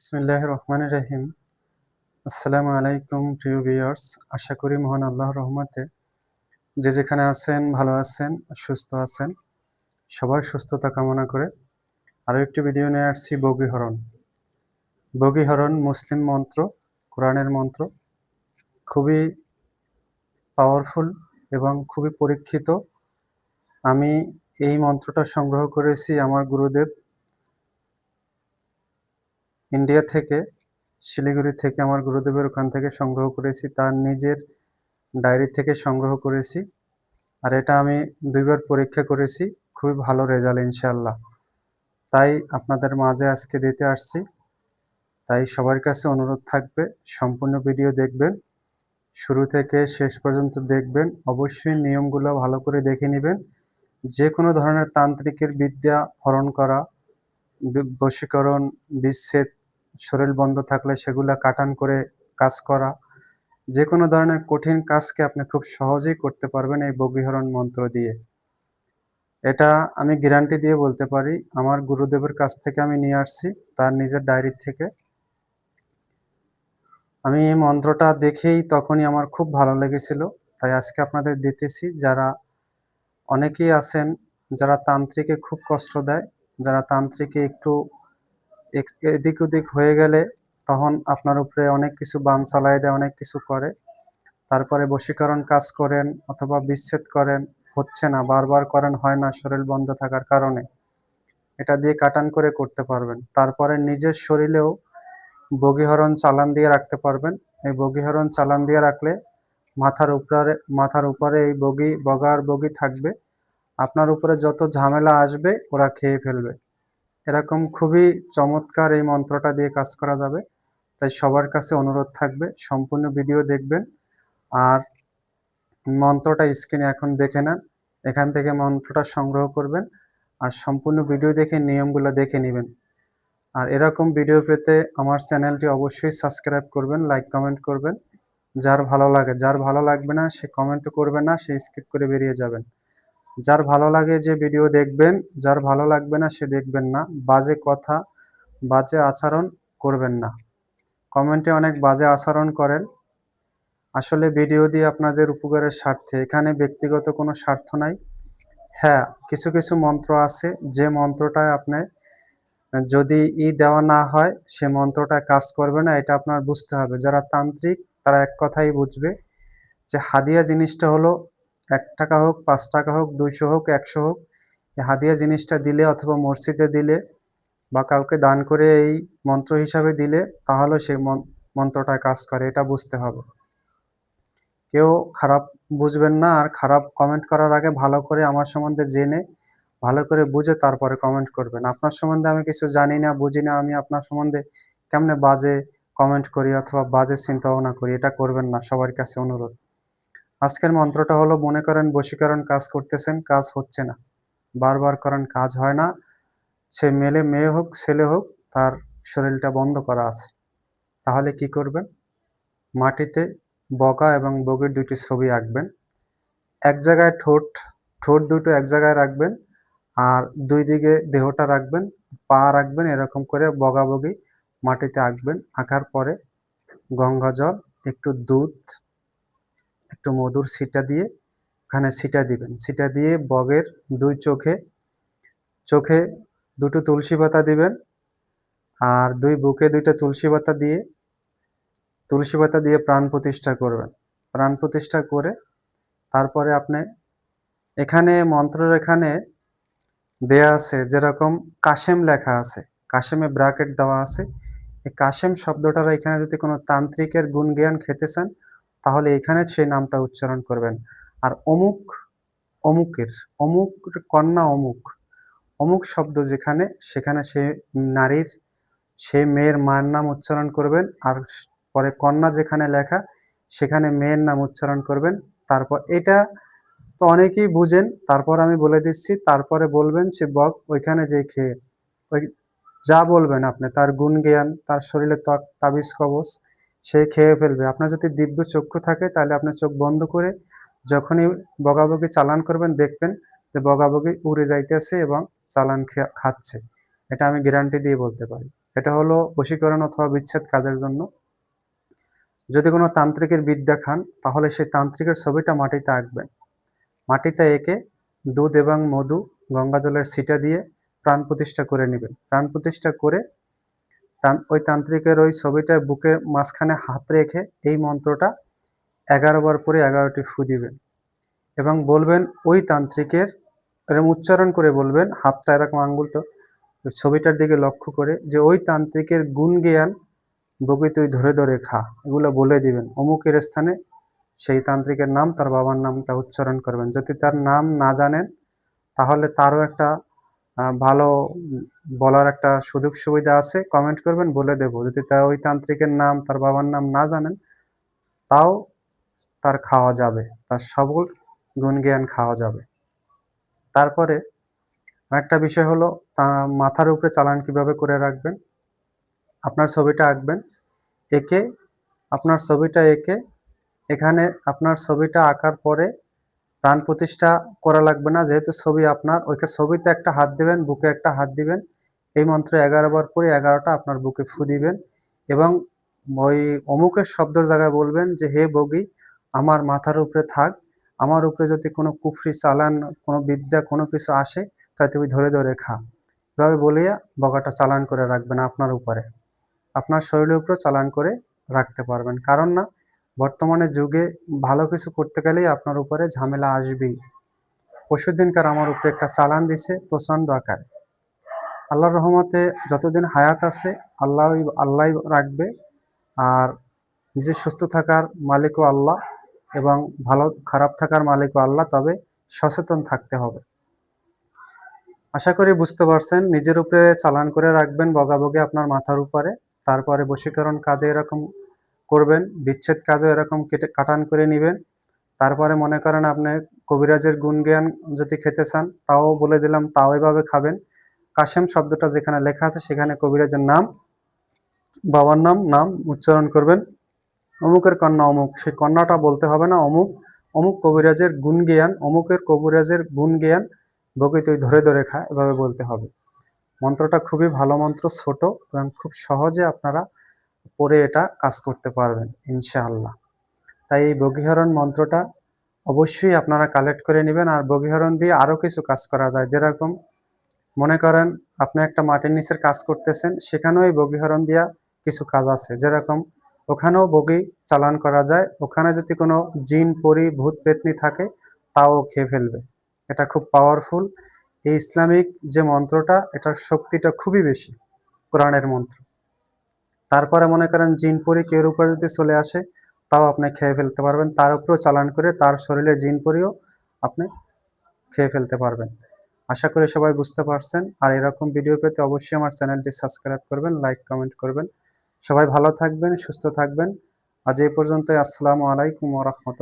বিসমিল্লাহ রহমান রহিম। আসসালামু আলাইকুম, প্রিয় ভিউয়ার্স। আশা করি মহান আল্লাহর রহমতে যে যেখানে আছেন, ভালো আছেন, সুস্থ আছেন, সবার সুস্থতা কামনা করে আরও একটি ভিডিও নিয়ে আসছি বগিহরণ বগিহরণ মুসলিম মন্ত্র, কোরআনের মন্ত্র, খুবই পাওয়ারফুল এবং খুবই পরীক্ষিত। আমি এই মন্ত্রটা সংগ্রহ করেছি আমার গুরুদেব ইন্ডিয়া থেকে, শিলিগুড়ি থেকে, আমার গুরুদেবের ওখান থেকে সংগ্রহ করেছি, তার নিজের ডায়েরি থেকে সংগ্রহ করেছি। আর এটা আমি দুইবার পরীক্ষা করেছি, খুবই ভালো রেজাল্ট ইনশাল্লাহ তাই আপনাদের মাঝে আজকে দিতে আসছি। তাই সবার কাছে অনুরোধ থাকবে, সম্পূর্ণ ভিডিও দেখবেন, শুরু থেকে শেষ পর্যন্ত দেখবেন, অবশ্যই নিয়মগুলো ভালো করে দেখে নেবেন। যে কোনো ধরনের তান্ত্রিকের বিদ্যা হরণ করা, বশীকরণ, বিচ্ছেদ শরীর বন্ধ থাকলে সেগুলো কাটান করে কাজ করা। যে কোনো ধরনের কঠিন কাজকে আপনি খুব সহজেই করতে পারবেন এই বগিহরণ মন্ত্র দিয়ে। এটা আমি গ্যারান্টি দিয়ে বলতে পারি, আমার গুরুদেবের কাছ থেকে আমি নিয়ে আসছি, তার নিজের ডায়েরি থেকে। আমি এই মন্ত্রটা দেখেই তখনই আমার খুব ভালো লেগেছিল, তাই আজকে আপনাদের দিতেছি। যারা অনেকেই আছেন, যারা তান্ত্রিকে খুব কষ্ট দেয়, যারা তান্ত্রিকে একটু এদিক ওদিক হয়ে গেলে তখন আপনার উপরে অনেক কিছু বান চালাই দেয়, অনেক কিছু করে। তারপরে বশীকরণ কাজ করেন অথবা বিচ্ছেদ করেন, হচ্ছে না, বারবার করেন, হয় না, শরীর বন্ধ থাকার কারণে। এটা দিয়ে কাটান করে করতে পারবেন। তারপরে নিজের শরীরেও বগিহরণ চালান দিয়ে রাখতে পারবেন। এই বগিহরণ চালান দিয়ে রাখলে মাথার উপরে মাথার উপরে এই বগি, বগার বগি থাকবে। আপনার উপরে যত ঝামেলা আসবে, ওরা খেয়ে ফেলবে। এরকম খুবই চমৎকার এই মন্ত্রটা দিয়ে কাজ করা যাবে। তাই সবার কাছে অনুরোধ থাকবে, সম্পূর্ণ ভিডিও দেখবেন। আর মন্ত্রটা স্ক্রিনে এখন দেখে নেন, এখান থেকে মন্ত্রটা সংগ্রহ করবেন আর সম্পূর্ণ ভিডিও দেখে নিয়মগুলো দেখে নেবেন। আর এরকম ভিডিও পেতে আমার চ্যানেলটি অবশ্যই সাবস্ক্রাইব করবেন, লাইক, কমেন্ট করবেন। যার ভালো লাগে, যার ভালো লাগবে না, সে কমেন্ট করবে না, সে স্কিপ করে বেরিয়ে যাবেন। যার ভালো লাগে যে ভিডিও দেখবেন, যার ভালো লাগবে না সে দেখবেন না। বাজে কথা, বাজে আচরণ করবেন না। কমেন্টে অনেক বাজে আচরণ করেন। আসলে ভিডিও দিয়ে আপনাদের উপকারের স্বার্থে। এখানে ব্যক্তিগত কোনো স্বার্থ নাই। হ্যাঁ কিছু কিছু মন্ত্র আছে। যে মন্ত্রটায় আপনি যদি ই দেওয়া না হয়, সে মন্ত্রটা কাজ করবে না, এটা আপনার বুঝতে হবে। যারা তান্ত্রিক, তারা এক কথাই বুঝবে যে হাদিয়া জিনিসটা হলো এক টাকা হোক, পাঁচ টাকা হোক, দুইশো হোক, একশো হোক হাদিয়া জিনিসটা দিলে অথবা মসজিদে দিলে বা কাউকে দান করে এই মন্ত্র হিসাবে দিলে তাহলে সেই মন্ত্রটা কাজ করে, এটা বুঝতে হবে। কেউ খারাপ বুঝবেন না, আর খারাপ কমেন্ট করার আগে ভালো করে আমার সম্বন্ধে জেনে, ভালো করে বুঝে তারপরে কমেন্ট করবেন। আপনার সম্বন্ধে আমি কিছু জানি না, বুঝি না, আমি আপনার সম্বন্ধে কেমনে বাজে কমেন্ট করি অথবা বাজে চিন্তা ভাবনা করি, এটা করবেন না, সবার কাছে অনুরোধ। আজকের মন্ত্রটা হলো, মনে করেন বশীকরণ কাজ করতেছেন, কাজ হচ্ছে না। বারবার করেন, কাজ হয় না। সে মেলে, মেয়ে হোক, ছেলে হোক, তার শরীরটা বন্ধ করা আছে। তাহলে কি করবেন? মাটিতে বকা এবং বগির দুটি ছবি আঁকবেন। এক জায়গায় ঠোঁট ঠোঁট দুটো এক জায়গায় রাখবেন আর দুই দিকে দেহটা রাখবেন, পা রাখবেন, এরকম করে বগাবগি মাটিতে আঁকবেন। আঁকার পরে গঙ্গা জল, একটু দুধ একটু মধুর সিটা দিয়ে ওখানে সিটা দিবেন। সিটা দিয়ে বগের দুই চোখে চোখে দুটো তুলসী পাতা দিবেন আর দুই বুকে দুইটা তুলসী পাতা দিয়ে, তুলসী পাতা দিয়ে প্রাণ প্রতিষ্ঠা করবেন। প্রাণ প্রতিষ্ঠা করে তারপরে আপনি এখানে মন্ত্রের এখানে দেয়া আছে যেরকম কাশেম লেখা আছে, কাশেমে ব্রাকেট দেওয়া আছে। এই কাশেম শব্দটার এখানে যদি কোনো তান্ত্রিকের গুণ জ্ঞান খেতে চান তাহলে এখানে সেই নামটা উচ্চারণ করবেন। আর অমুক, অমুকের, অমুক কন্যা অমুক অমুক শব্দ যেখানে, সেখানে সে নারীর, সে মেয়ের মায়ের নাম উচ্চারণ করবেন। আর পরে কন্যা যেখানে লেখা, সেখানে মেয়ের নাম উচ্চারণ করবেন। তারপর এটা তো অনেকেই বুঝেন, তারপর আমি বলে দিচ্ছি, তারপরে বলবেন সে বক ওইখানে যে খেয়ে, ওই, যা বলবেন আপনি, তার গুণ জ্ঞান তার শরীরে তাবিজ কবচ সে খেয়ে ফেলবে। আপনার যদি দিব্য চক্ষু থাকে, তাহলে আপনার চোখ বন্ধ করে যখনই বগাবগি চালান করবেন, দেখবেন যে বগাবগি উড়ে যাইতেছে এবং চালান খাচ্ছে। এটা আমি গ্যারান্টি দিয়ে বলতে পারি। এটা হলো বশীকরণ অথবা বিচ্ছেদ কাজের জন্য। যদি কোনো তান্ত্রিকের বিদ্যা খান, তাহলে সেই তান্ত্রিকের ছবিটা মাটিতে আঁকবেন। মাটিতে এঁকে দুধ এবং মধু গঙ্গাজলের ছিটা দিয়ে প্রাণ প্রতিষ্ঠা করে নেবেন। প্রাণ প্রতিষ্ঠা করে ওই তান্ত্রিকের ওই ছবিটায় বুকের মাঝখানে হাত রেখে এই মন্ত্রটা এগারো বার এগারোটি ফু দিবেন। এবং বলবেন, ওই তান্ত্রিকের এরকম উচ্চারণ করে বলবেন, হাতটা এরকম আঙ্গুলটা ছবিটার দিকে লক্ষ্য করে যে ওই তান্ত্রিকের গুণ জ্ঞান বগি তুই ধরে ধরে খা, এগুলো বলে দিবেন। অমুকের স্থানে সেই তান্ত্রিকের নাম, তার বাবার নামটা উচ্চারণ করবেন। যদি তার নাম না জানেন, তাহলে তারও একটা ভালো বলার একটা সুযোগ সুবিধা আছে কমেন্ট করবেন, বলে দেব। যদি তা ওই তান্ত্রিকের নাম, তার বাবার নাম না জানেন, তাও তার খাওয়া যাবে। তার সবল গুণ জ্ঞান খাওয়া যাবে। তারপরে আরেকটা বিষয় হলো, তা মাথার উপরে চালান কীভাবে করে রাখবেন? আপনার ছবিটা আঁকবেন, এঁকে, আপনার ছবিটা এঁকে, এখানে আপনার ছবিটা আঁকার পরে প্রাণ প্রতিষ্ঠা করা লাগবে না। যেহেতু ছবি আপনার, ওইকে ছবিতে একটা হাত দিবেন, বুকে একটা হাত দিবেন। এই মন্ত্র এগারো বার করে এগারোটা আপনার বুকে ফু দিবেন এবং ওই অমুকের শব্দের জায়গায় বলবেন যে, হে বগি, আমার মাথার উপরে থাক। আমার উপরে যদি কোনো কুফরি, চালান, কোনো বিদ্যা, কোনো কিছু আসে তা তুমি ধরে ধরে খা। এভাবে বলিয়া বগাটা চালান করে রাখবেন আপনার উপরে। আপনার শরীরের উপরে চালান করে রাখতে পারবেন। কারণ না বর্তমানে যুগে ভালো কিছু করতে গেলেই আপনার উপরে ঝামেলা আসবেই। পরশুদিনকার আমার উপরে একটা চালান দিছে, প্রচণ্ড আকারে। আল্লাহর রহমতে যতদিন হায়াত আছে আল্লাহ আল্লাহ রাখবে। আর নিজে সুস্থ থাকার মালিকও আল্লাহ এবং ভালো, খারাপ থাকার মালিকও আল্লাহ, তবে সচেতন থাকতে হবে। আশা করি বুঝতে পারছেন, নিজের উপরে চালান করে রাখবেন বগাবগি আপনার মাথার উপরে, তারপরে বশীকরণ কাজে এরকম করবেন, বিচ্ছেদ কাজও এরকম কেটে, কাটান করে নেবেন। তারপরে মনে করেন আপনি কবিরাজের গুণ জ্ঞান যদি খেতে চান, তাও বলে দিলাম, তাও এভাবে খাবেন। কাশেম শব্দটা যেখানে লেখা আছে, সেখানে কবিরাজের নাম, বাবার নাম নাম উচ্চারণ করবেন। অমুকের কন্যা অমুক, সেই কন্যাটা বলতে হবে না, অমুক অমুক কবিরাজের গুণ জ্ঞান অমুকের কবিরাজের গুণ জ্ঞান বকে তুই ধরে ধরে খা, এভাবে বলতে হবে। মন্ত্রটা খুবই ভালো মন্ত্র, ছোট, এবং খুব সহজে আপনারা পরে এটা কাজ করতে পারবেন, ইনশাআল্লাহ। তাই এই বগীহরণ মন্ত্রটা অবশ্যই আপনারা কালেক্ট করে নেবেন আর বগীহরণ দিয়ে আরও কিছু কাজ করা যায়। যেরকম মনে করেন আপনি একটা মাটির নিচের কাজ করতেছেন, সেখানেও এই বগীহরণ দিয়া কিছু কাজ আছে। যেরকম ওখানেও বগি চালান করা যায়, ওখানে যদি কোনো জিন, পরি, ভূত, পেতনি থাকে, তাও খেয়ে ফেলবে। এটা খুব পাওয়ারফুল এই ইসলামিক যে মন্ত্রটা, এটার শক্তিটা খুবই বেশি, কোরআনের মন্ত্র। তারপরে মনে করেন জিন পরি কেউর উপরে যদি চলে আসে, তাও আপনি খেয়ে ফেলতে পারবেন। তার উপরেও চালান করে তার শরীরে জিন পরিও আপনি খেয়ে ফেলতে পারবেন। আশা করি সবাই বুঝতে পারছেন। আর এরকম ভিডিও পেতে অবশ্যই আমার চ্যানেলটি সাবস্ক্রাইব করবেন, লাইক, কমেন্ট করবেন। সবাই ভালো থাকবেন, সুস্থ থাকবেন। আজ এই পর্যন্ত আসসালামু আলাইকুম ওরহমতুল্লাহ